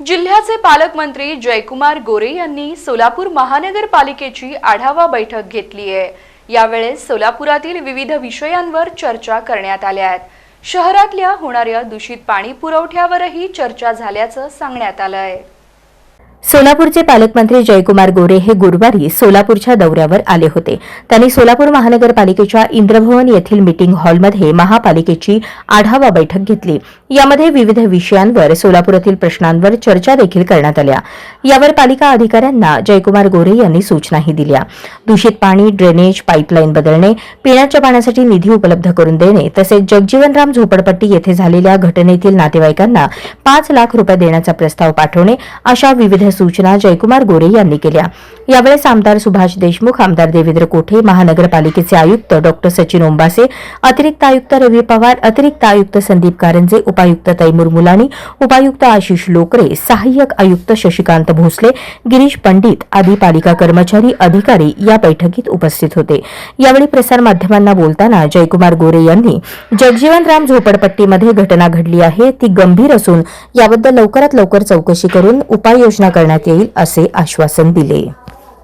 जिल्ह्याचे पालकमंत्री जयकुमार गोरे यांनी सोलापूर महानगरपालिकेची आढावा बैठक घेतली आहे. यावेळेस सोलापुरातील विविध विषयांवर चर्चा करण्यात आल्या आहेत. शहरातल्या होणाऱ्या दूषित पाणी पुरवठ्यावरही चर्चा झाल्याचं सांगण्यात आलं आहे. सोलापूरचे पालकमंत्री जयकुमार गोरे हे गुरुवारी सोलापूरच्या दौऱ्यावर आले होते. त्यांनी सोलापूर महानगरपालिकेच्या इंद्रभवन येथील मीटिंग हॉलमध्ये महापालिकेची आढावा बैठक घेतली. यामध्ये विविध विषयांवर सोलापुरातील प्रश्नांवर चर्चा देखील करण्यात आल्या. यावर पालिका अधिकाऱ्यांना जयकुमार गोरे यांनी सूचनाही दिल्या. दूषित पाणी ड्रेनेज पाईपलाईन बदलणे पिण्याच्या पाण्यासाठी निधी उपलब्ध करून देणे तसेच जगजीवनराम झोपडपट्टी येथे झालेल्या घटनेतील नातेवाईकांना पाच लाख रुपये देण्याचा प्रस्ताव पाठवणे अशा विविध सूचना जयकुमार गोरे यांनी केल्या. यावेळेस आमदार सुभाष देशमुख आमदार देवेंद्र कोठे महानगरपालिकेचे आयुक्त डॉक्टर सचिन ओंबासे अतिरिक्त आयुक्त रवी पवार अतिरिक्त आयुक्त संदीप कारंजे उपायुक्त तैमूर मुलानी उपायुक्त आशिष लोकरे सहाय्यक आयुक्त शशिकांत भोसले गिरीश पंडित आदी पालिका कर्मचारी अधिकारी या बैठकीत उपस्थित होते. यावेळी प्रसारमाध्यमांना बोलताना जयकुमार गोरे यांनी जगजीवनराम झोपडपट्टीमध्ये घटना घडली आहे ती गंभीर असून याबद्दल लवकरात लवकर चौकशी करून उपाययोजना करण्यात येईल असे आश्वासन दिले.